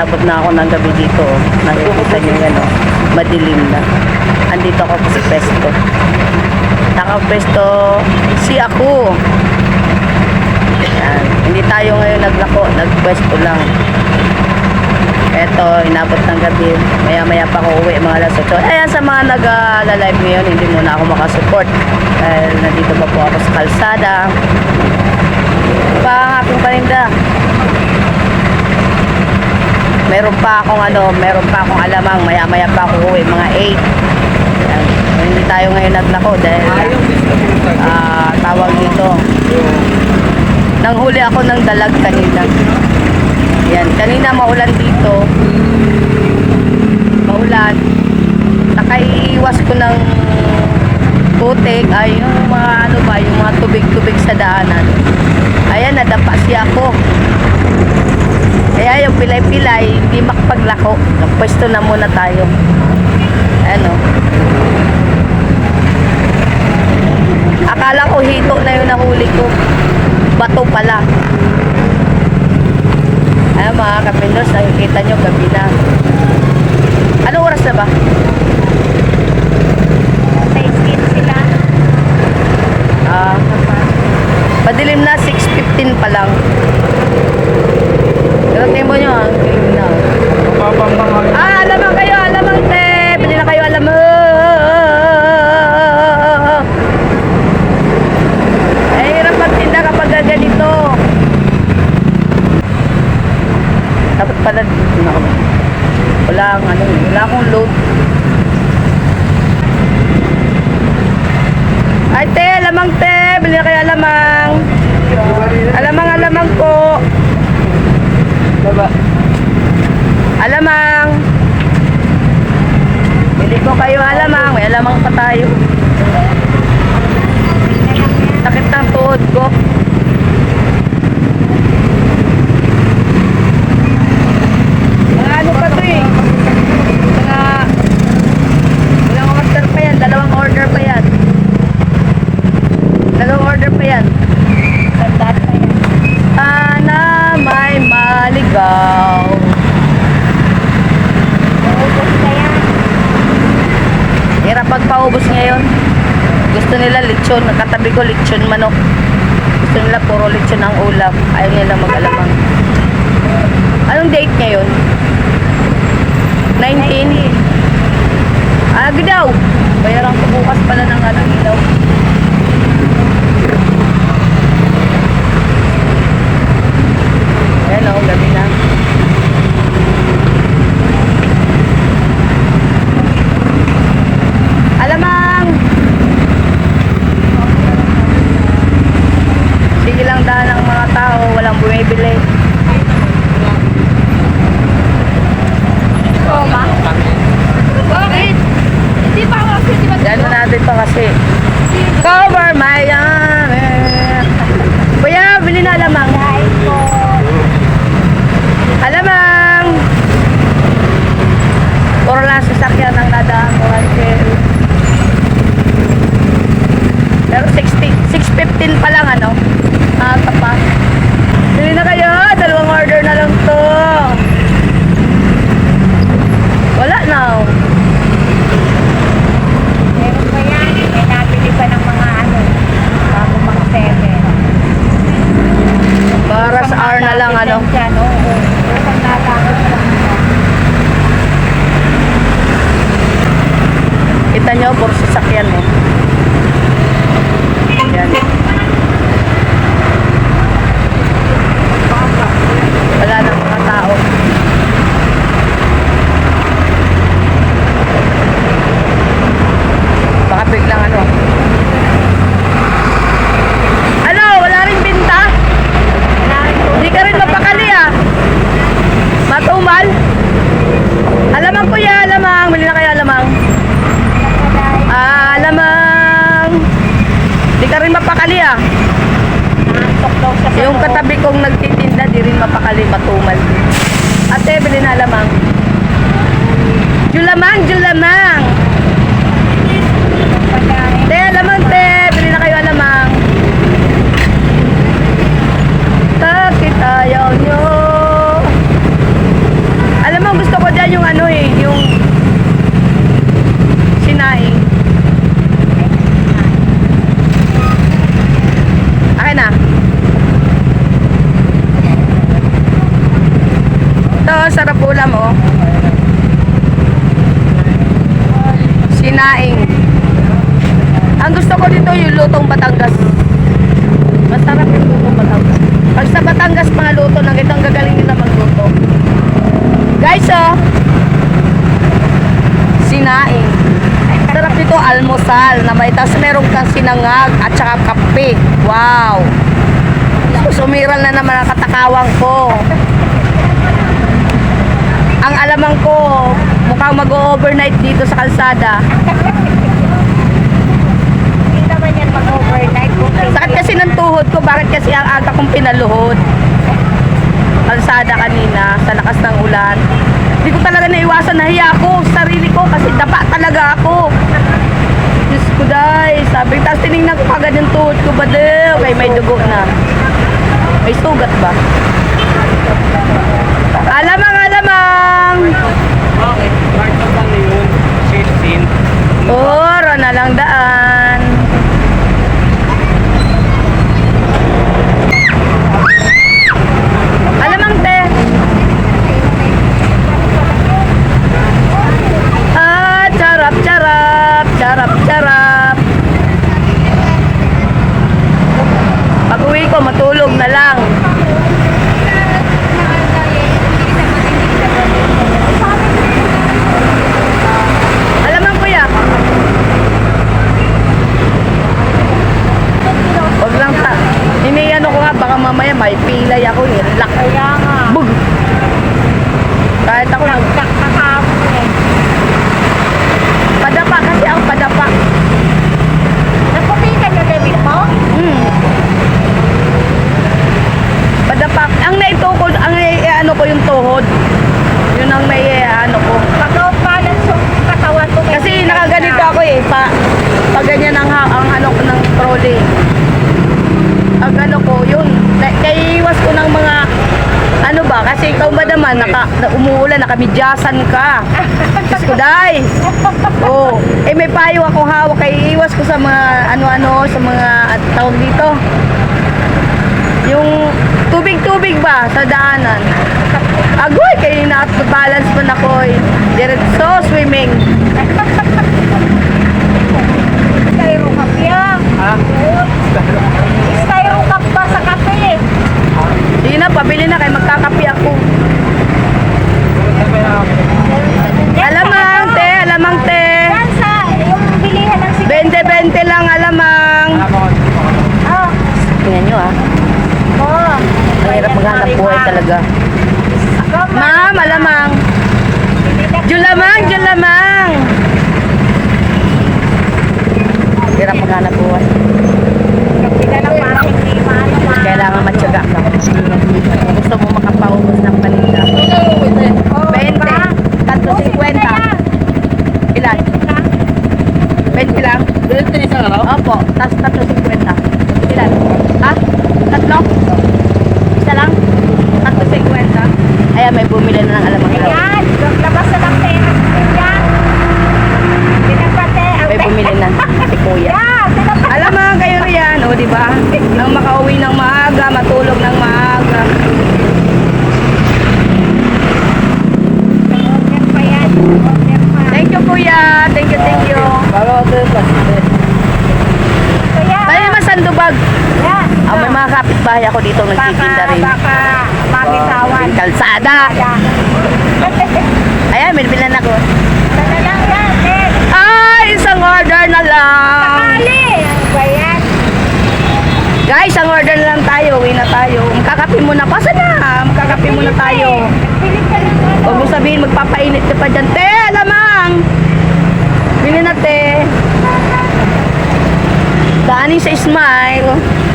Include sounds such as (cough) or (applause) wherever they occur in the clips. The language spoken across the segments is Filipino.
inabot na ako ng gabi dito. oh. Nakikita niyo yan, oh. madilim na. Andito ako sa pesto. Nakapesto si ako. Yan. Hindi tayo ngayon naglako, nagpwesto lang. Eto, inabot ng gabi. Maya-maya pa ako uwi, mga alas 8. Ayan, sa mga nag-live ngayon, hindi muna ako makasupport. Dahil nandito pa po ako sa kalsada. Pa ang aking paninda. Meron pa akong ano, meron pa akong alamang. Maya-maya pa ako uwi, mga 8. Ayan. Hindi tayo ngayon naglako dahil ah, tawag dito. Nanghuli ako ng dalag kanina. Yan, kanina maulan dito. Maulan. Nakaiiwas ko ng putik ay yung mga ano ba, yung mga tubig-tubig sa daanan. Ayan, nadapa siya ako. Yung pilay-pilay, hindi makapaglako. Pwesto na muna tayo. Ano? Akala ko hito na yung nahuli ko. Bato pala. Ayan mga kapindors, nakikita nyo gabi na. Anong oras na ba? sila. Ah, padilim na, 6.15 pa lang. Pero tempo nyo na. Ah, alamang kayo, alamang te! Pwede na kayo alamang! Eh, hirap magtinda kapag ganito. Dapat pala. Wala ang ano, wala akong load. Ay, te, alamang te. Bili na kayo alamang. Alamang, alamang po. Baba. Alamang. Bili ko kayo alamang. May alamang pa tayo. Sakit ng tuhod ko. Mga ano pa to eh. Mga ilang order pa yan. Dalawang order pa yan. Dalawang order pa yan. Tandaan pa yan. Sana may maligaw. Naubos na yan. Hirap magpaubos ngayon. Gusto nila lechon. Nakatabi ko lechon manok. Gusto nila puro lechon ang ulam. Ayaw nila mag-alamang. Anong date ngayon? 19? Ah, daw. Bayaran ko bukas pala ng ano ilaw. Ayan o, gabi na. Alamang! Sige lang daan ng mga tao, walang bumibili. Roma? Bakit? Hindi pa ako kasi ba? Yan natin to kasi. Cover my arm. Kuya, bili na alamang. Dahil ko. Alamang! Puro lang sasakyan ang nadaan ko kasi. Pero 60, 6.15 pa lang ano. Ah, tapa. Bili na kayo, dalawang order na lang to. Oh. Meron pa yan. May nabili pa ng mga ano. Bago mga seven. Para sa hour na lang ano. Dyan, oo. Upang natapos lang. Kita nyo, puro sasakyan eh. Yan. Wala nang mga tao. Baka biglang ano. Ano? Wala rin binta? Hindi ka rin mapakali ah. Matumal? Alamang kuya, alamang. Bili na kayo alamang. Ah, alamang. Di ka rin mapakali ah. Nakasok daw siya sa Yung loob. katabi kong nagtitinda, di rin mapakali, matumal. Ate, bili na alamang. Julamang, julamang. Pagkain. Te, alamang, te. Bili na kayo alamang. Bakit ayaw nyo? sinaing. Akin na. Ito, sarap ulam oh. Sinaing. Ang gusto ko dito yung lutong Batangas. Masarap yung lutong Batangas. Pag sa Batangas mga luto ng itong gagaling nila magluto. Guys, oh. Sinaing. Sarap nito almusal na may tas meron kang sinangag at saka kape. Wow. Sumiral na naman ang katakawang ko. Ang alamang ko, mukhang mag-overnight dito sa kalsada. Hindi naman yan mag-overnight. Sakit kasi ng tuhod ko, bakit kasi ang aga kong pinaluhod? Kalsada kanina, sa lakas ng ulan. Hindi ko talaga naiwasan, nahiya ako sa sarili ko kasi dapa talaga ako. Diyos ko day, sabi, tapos tinignan ko kagad yung tuhod ko, badaw, kay may dugo na. May sugat ba? Alamang, alamang! Bakit? Part of ano yun? 16. Oro na lang daan. Alamang te. Ah, charap, charap, charap, charap. Pag uwi ko, matulog na lang. Alamang kuya. Huwag lang ta. Iniano ko nga, baka mamaya may pilay ako eh. Lak. Kaya nga. Bug. Kahit ako nag... Kakahapon eh. Padapa kasi ako padapa. Napupitan yung damit mo? Hmm. Padapa. Ang naitukod, ang nai- ano ko yung tuhod. Yun ang may eh, ano ko. Pag-balance yung katawan ko. may Kasi pilay nakaganito na. ako eh. Pa, pag ganyan ang, ha- ang ano ko ng trolley. Ang ano ko, yun. Na- Kaya iwas ko ng mga ano ba? Kasi ikaw ba naman, naka, na umuulan, nakamidyasan ka. Diyos ko, day. Oh, eh may payo ako hawak kay iwas ko sa mga ano-ano, sa mga at tawag dito. Yung tubig-tubig ba sa daanan. Agoy, kayo na balance pa na ko eh. Diretso swimming. Styro cup yan. Ha? Styro cup ba sa kape? Di na, pabili na kayo, magkakapi ako. Alamang, te, alamang, te. Yan sa yung bilihan ng sigarilyo. 20-20 lang, alamang. Oh. Tingnan nyo ah. Oh. Ang hirap maghanap buhay talaga. Ma'am, alamang. Julamang, julamang. Hirap maghanap ma. Kailangan matyaga ka. Gusto mo makapaubos ng paninda. 20. Tatlo 50. Ilan? 20 lang? 20 isang ano? Opo. Tapos tatlo 50. Ilan? Ha? Tatlo? Isa lang? Tatlo 50. Ayan, may bumili na ng alamang ilaw. Ayan, labas na ng pera. Yan. Pinapate. May bumili na si kuya. (laughs) Yan, pinapate. Alam mo, kayo riyan, o di ba? Nang makauwi ng maaga, matulog ng maaga. Order pa yan. Order pa. Thank you, kuya. Thank you, thank you. Bago ako ito, plastic. Kaya, Tayo naman sandubag. yan. Ah, may mga kapitbahay ako dito nagtitinda Baka, rin. baka, makitawan. Kalsada. Kaya. (laughs) Ayan, binbilan ako. Ay, isang order na lang. Pakali. Ano? Guys, ang order na lang tayo. Uwi na tayo. Magkakape muna. Pasa na. Magkakape muna tayo. Huwag mo sabihin, magpapainit ka pa dyan. Te, alamang! Bili na, te. Daanin sa smile.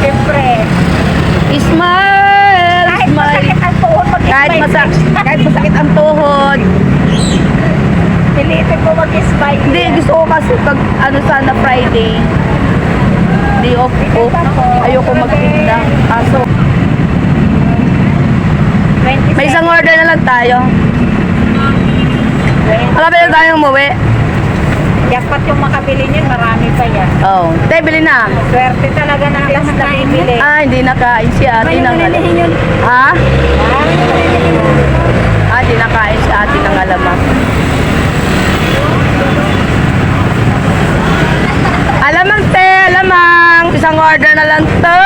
Siyempre. Smile! Kahit Smile. masakit ang tuhod, mag-smile. Kahit, masak kahit masakit ang tuhod. Pilitin mo mag-smile. Hindi, gusto ko kasi pag ano sana Friday. Day off ko. Ayoko magtinda. Kaso, 27. may isang order na lang tayo. Wala ba tayo umuwi? Jackpot yung makabili niyan, marami pa yan. Oh, tayo bili na. Swerte talaga ng last na bibili. Ah, hindi nakain si ate ng alamang. Ha? Ah, hindi nakain si ate ng alamang. Alamang te, alamang. Isang order na lang to.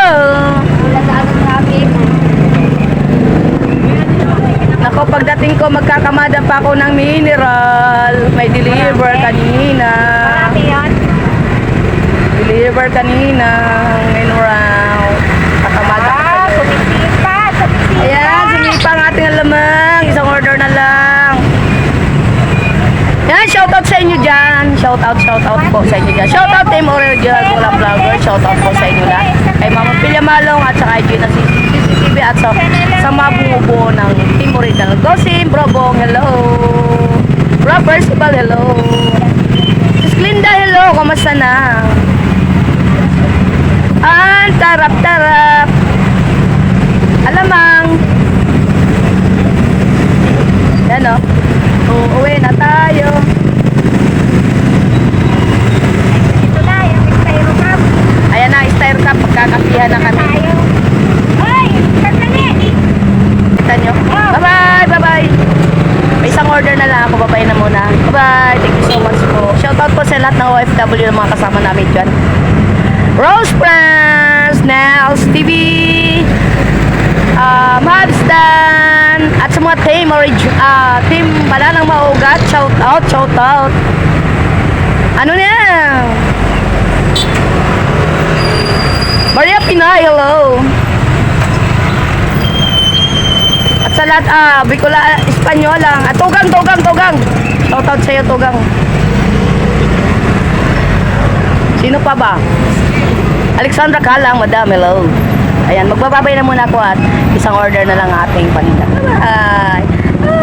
Nako, pagdating ko, magkakamada pa ako ng mineral. May deliver kanina. Marami yan. Deliver kanina. Mineral. Kakamada pa Ah, ako. sumisipa, sumisipa. Ayan, sumipa ang ating alamang. Isang order na lang. Yan, shoutout sa inyo dyan. Shoutout, shoutout po sa inyo dyan. Shoutout Team Original Kulang Vlogger. Shoutout po sa inyo lahat. Kay Mama Pilya Malong at saka Gina CCTV at sa, sa mga bumubuo ng Team Original. Gosim, Brobong, hello. Bro Percival, hello. Sis Glinda, hello. Kamusta na? Ang tarap-tarap. Alamang. Yan o. Uuwi na tayo. Ayan na, styro cup. Pagkakapihan na kami. Ay, sandali. Kita nyo. Bye-bye, bye-bye. May isang order na lang ako. Bye-bye na muna. Bye-bye. Thank you so much po. Shoutout po sa lahat ng OFW ng mga kasama namin dyan. Rose Friends, Nels TV, uh, Mabstan, at sa mga team, ah, team pala ng maugat, shout out, shout out. Ano na? Maria Pinay, hello. At sa lahat, ah, Bicola, Espanyola, at Tugang, Tugang, Tugang. Shout out sa'yo, Tugang. Sino pa ba? Alexandra Kalang, Madam, hello. Ayan, magbababay na muna ako at isang order na lang ang ating paninda. Bye!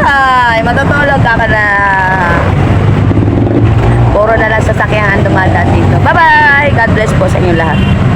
Ay, matutulog ka na. Puro na lang sasakyan dumadaan dito. Bye-bye! God bless po sa inyo lahat.